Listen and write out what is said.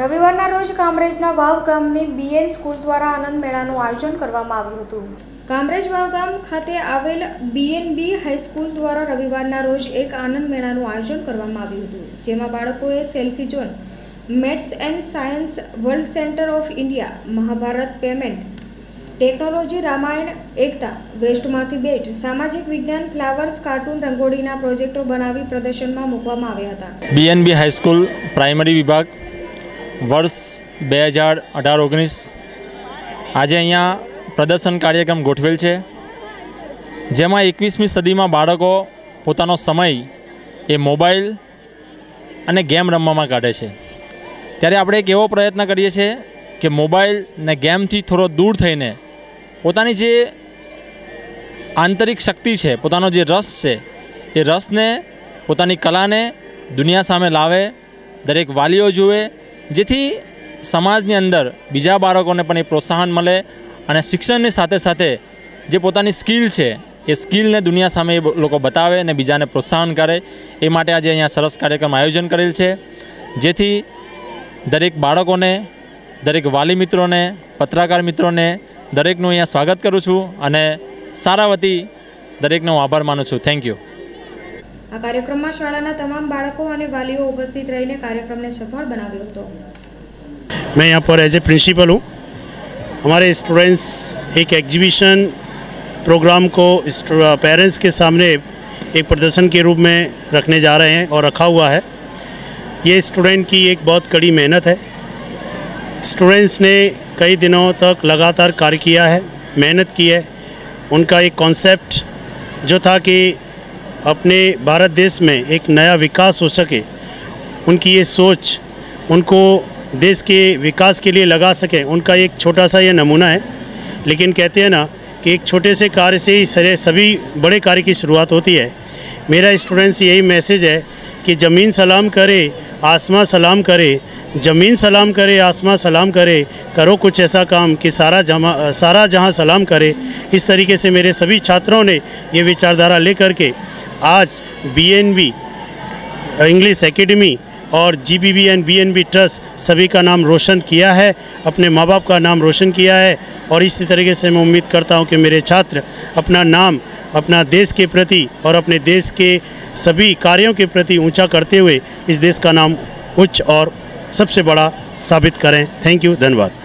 રવિવારના રોજ કામરેજના વાવ ગામની બીએન સ્કૂલ દ્વારા આનંદ મેળાનું આયોજન કરવામાં આવ્યું હતું કામરેજ વાવગામ ખાતે આવેલ બીએનબી હાઈસ્કૂલ દ્વારા રવિવારના રોજ એક આનંદ મેળાનું આયોજન કરવામાં આવ્યું હતું જેમાં બાળકોએ selfie zone maths and science world centre of India Mahabharata payment technology Ramayana એકતા વેસ્ટમાંથી બેટ સામાજિક વિજ્ઞાન ફ્લાવર્સ કાર્ટૂન રંગોળીના પ્રોજેક્ટો બનાવી પ્રદર્શનમાં મૂકવામાં આવ્યા હતા બીએનબી હાઈસ્કૂલ પ્રાઇમરી વિભાગ વર્ષ બે હજાર અઢાર ઓગણીસ આજે અહીંયા પ્રદર્શન કાર્યક્રમ ગોઠવેલ છે જેમાં એકવીસમી સદીમાં બાળકો પોતાનો સમય એ મોબાઈલ અને ગેમ રમવામાં કાઢે છે ત્યારે આપણે એક એવો પ્રયત્ન કરીએ છીએ કે મોબાઈલ ને ગેમથી થોડો દૂર થઈને પોતાની જે આંતરિક શક્તિ છે પોતાનો જે રસ છે એ રસને પોતાની કલાને દુનિયા સામે લાવે દરેક વાલીઓ જુએ જેથી સમાજની અંદર બીજા બાળકોને પણ એ પ્રોત્સાહન મળે અને શિક્ષણની સાથે સાથે જે પોતાની સ્કિલ છે એ સ્કિલને દુનિયા સામે લોકો બતાવે અને બીજાને પ્રોત્સાહન કરે એ માટે આજે અહીંયા સરસ કાર્યક્રમ આયોજન કરેલ છે જેથી દરેક બાળકોને દરેક વાલી મિત્રોને પત્રકાર મિત્રોને દરેકનું હું અહીંયા સ્વાગત કરું છું અને સારાવતી દરેકનો આભાર માનું છું થેન્ક યુ आ कार्यक्रम में તમામ बाड़कों અને વાલીઓ ઉપસ્થિત રહીને કાર્યક્રમને સફળ બનાવ્યો मैं यहाँ पर एज ए प्रिंसिपल हूँ हमारे स्टूडेंट्स एक एग्जीबिशन प्रोग्राम को पेरेंट्स के सामने एक प्रदर्शन के रूप में रखने जा रहे हैं और रखा हुआ है ये स्टूडेंट की एक बहुत कड़ी मेहनत है स्टूडेंट्स ने कई दिनों तक लगातार कार्य किया है मेहनत की है उनका एक कॉन्सेप्ट जो था कि अपने भारत देश में एक नया विकास हो सके उनकी ये सोच उनको देश के विकास के लिए लगा सकें उनका एक छोटा सा ये नमूना है लेकिन कहते हैं ना कि एक छोटे से कार्य से ही सरे सभी बड़े कार्य की शुरुआत होती है मेरा स्टूडेंट्स यही मैसेज है कि ज़मीन सलाम करे आसमां सलाम करे ज़मीन सलाम करे आसमां सलाम करे करो कुछ ऐसा काम कि सारा जमा सारा जहां सलाम करे इस तरीके से मेरे सभी छात्रों ने ये विचारधारा ले करके आज बीएनबी इंग्लिश एकेडमी और G B B N B N B trust सभी का नाम रोशन किया है अपने माँ बाप का नाम रोशन किया है और इसी तरीके से मैं उम्मीद करता हूँ कि मेरे छात्र अपना नाम अपना देश के प्रति और अपने देश के सभी कार्यों के प्रति ऊंचा करते हुए इस देश का नाम उच्च और सबसे बड़ा साबित करें थैंक यू धन्यवाद